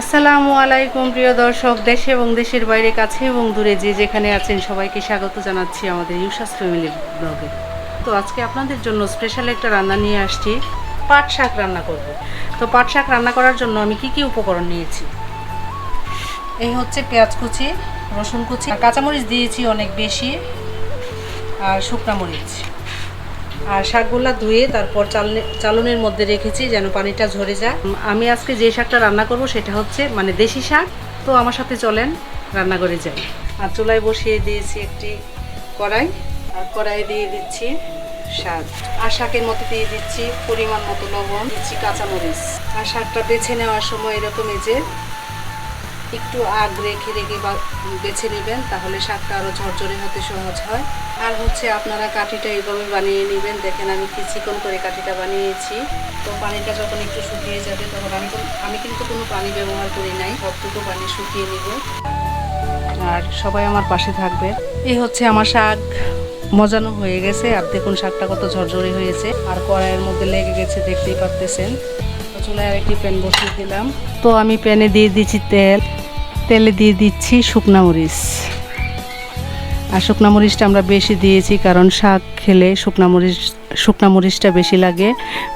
আসসালামু আলাইকুম, প্রিয় দর্শক, দেশে এবং দেশের বাইরে, কাছে এবং দূরে যে যেখানে আছেন সবাইকে স্বাগত জানাচ্ছি আমাদের ইউসাস ফ্যামিলি ব্লগে। তো আজকে আপনাদের জন্য স্পেশাল একটা রান্না নিয়ে আসছি, পাট শাক রান্না করব। তো পাট শাক রান্না করার জন্য আমি কি কি উপকরণ নিয়েছি? এই হচ্ছে পেঁয়াজ কুচি, রসুন কুচি কাঁচামরিচ দিয়েছি অনেক বেশি, আর শুকনা মরিচ। আর শাকগুলা ধুয়ে তারপর চালনে চালনের মধ্যে রেখেছি যেন পানিটা ঝরে যায়। আমি আজকে যে শাকটা রান্না করব সেটা হচ্ছে মানে দেশি শাক। তো আমার সাথে চলেন রান্না করে যাই। আর চুলায় বসিয়ে দিয়েছি একটি কড়াই। আর কড়াই দিয়ে দিচ্ছি শাক আর শাকের মতো দিয়ে দিচ্ছি পরিমাণ মতো লবণ, দিচ্ছি কাঁচামরিচ। আর শাকটা বেছে নেওয়ার সময় এরকম এই যে একটু আগ রেখে রেখে বা বেছে নেবেন, তাহলে শাকটা আরও ঝরঝরে হতে সহজ হয়। আর হচ্ছে আপনারা কাঠিটা এইভাবে বানিয়ে নেবেন। দেখেন আমি কি চিকন করে কাঠিটা বানিয়েছি। তো পানিটা যখন একটু শুকিয়ে যাবে, তখন আমি আমি কিন্তু কোনো পানি ব্যবহার করি নাই, সবটুকু পানি শুকিয়ে নিব। আর সবাই আমার পাশে থাকবে। এই হচ্ছে আমার শাক। মজানো হয়ে গেছে। আর দেখুন শাকটা কত ঝরঝরে হয়েছে। আর কড়াইয়ের মধ্যে লেগে গেছে, দেখতেই পারতেছেন। চুলায় আরেকটি প্যান বসিয়ে দিলাম। তো আমি প্যানে দিয়ে দিচ্ছি তেল। তেলে দিয়ে দিচ্ছি শুকনা মরিচ। আর শুকনা মরিচটা আমরা বেশি দিয়েছি কারণ শাক খেলে শুকনা মরিচ, শুকনা মরিচটা বেশি লাগে।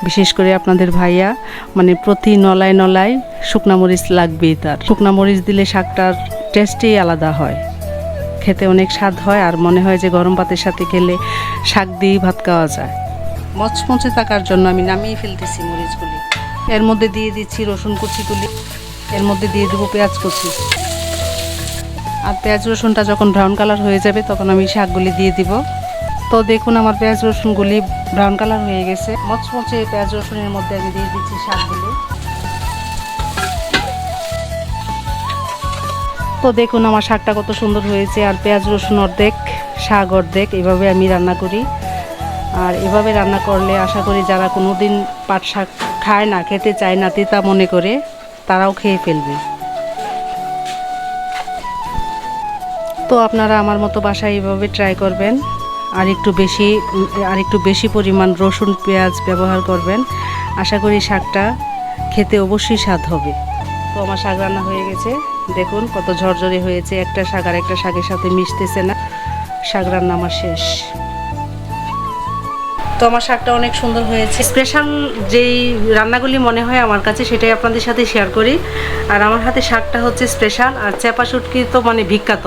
বিশেষ করে আপনাদের ভাইয়া মানে প্রতি নলায় নলায় শুকনা মরিচ লাগবেই তার। শুকনা মরিচ দিলে শাকটার টেস্টই আলাদা হয়। খেতে অনেক স্বাদ হয় আর মনে হয় যে গরম ভাতের সাথে খেলে শাক দিয়েই ভাত খাওয়া যায়। মচমচে থাকার জন্য আমি নামিয়ে ফেলতেছি মরিচগুলি। এর মধ্যে দিয়ে দিচ্ছি রসুন কুচিগুলি। এর মধ্যে দিয়ে দেবো পেঁয়াজ কুচি। আর পেঁয়াজ রসুনটা যখন ব্রাউন কালার হয়ে যাবে, তখন আমি শাকগুলি দিয়ে দিব। তো দেখুন আমার পেঁয়াজ রসুনগুলি ব্রাউন কালার হয়ে গেছে। মচমচে পেঁয়াজ রসুনের মধ্যে আমি দিয়ে দিচ্ছি শাকগুলি। তো দেখুন আমার শাকটা কত সুন্দর হয়েছে, আর পেঁয়াজ রসুন অর্ধেক, শাক অর্ধেক, এভাবে আমি রান্না করি। আর এভাবে রান্না করলে আশা করি যারা কোনো দিন পাট শাক খায় না, খেতে চায় না, তিতা মনে করে, তারাও খেয়ে ফেলবে। তো আপনারা আমার মতো বাসায় এইভাবে ট্রাই করবেন। আর একটু বেশি, আর একটু বেশি পরিমাণ রসুন, পেঁয়াজ ব্যবহার করবেন। আশা করি শাকটা খেতে অবশ্যই স্বাদ হবে। তো আমার শাক রান্না হয়ে গেছে। দেখুন কত ঝরঝরে হয়েছে। একটা শাক আর একটা শাকের সাথে মিশতেছে না। শাক রান্না আমার শেষ। তো আমার শাকটা অনেক সুন্দর হয়েছে। স্পেশাল যেই রান্নাগুলি মনে হয় আমার কাছে, সেটাই আপনাদের সাথে শেয়ার করি। আর আমার হাতে শাকটা হচ্ছে স্পেশাল। আর চাপা শুটকি তো মানে বিখ্যাত।